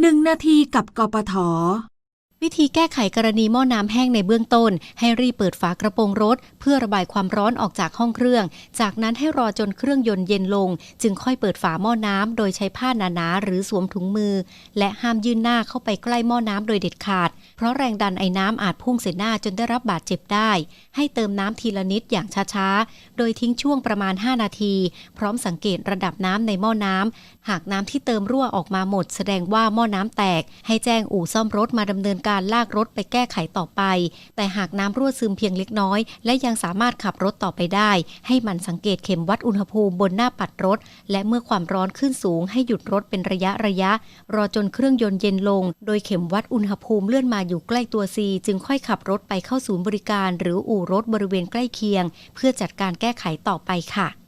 1นาทีกับกปท วิธีแก้ไขกรณีหม้อน้ำแห้งในเบื้องต้น ให้รีบเปิดฝากระโปรงรถ เพื่อระบายความร้อนออกจากห้องเครื่อง จากนั้นให้รอจนเครื่องยนต์เย็นลง จึงค่อยเปิดฝาหม้อน้ำโดยใช้ผ้าหนาๆหรือสวมถุงมือ และห้ามยื่นหน้าเข้าไปใกล้หม้อน้ำโดยเด็ดขาด เพราะแรงดันไอ้น้ำอาจพุ่งใส่หน้าจนได้รับบาดเจ็บได้ ให้เติมน้ำทีละนิดอย่างช้าๆ โดยทิ้งช่วงประมาณ 5 นาที พร้อมสังเกตระดับน้ำในหม้อน้ำหากน้ำที่เติมรั่วออกมาหมด แสดงว่าหม้อน้ำแตก ให้แจ้งอู่ซ่อมรถมาดำเนินการลากรถไปแก้ไขต่อไป แต่หากน้ำรั่วซึมเพียงเล็กน้อย และยังสามารถขับรถต่อไปได้ ให้มันสังเกตเข็มวัดอุณหภูมิบนหน้าปัดรถ และเมื่อความร้อนขึ้นสูงให้หยุดรถเป็นระยะระยะ รอจนเครื่องยนต์เย็นลง โดยเข็มวัดอุณหภูมิเลื่อนมาอยู่ใกล้ตัว C จึงค่อยขับรถไปเข้าศูนย์บริการ หรืออู่รถบริเวณใกล้เคียง เพื่อจัดการแก้ไขต่อไปค่ะ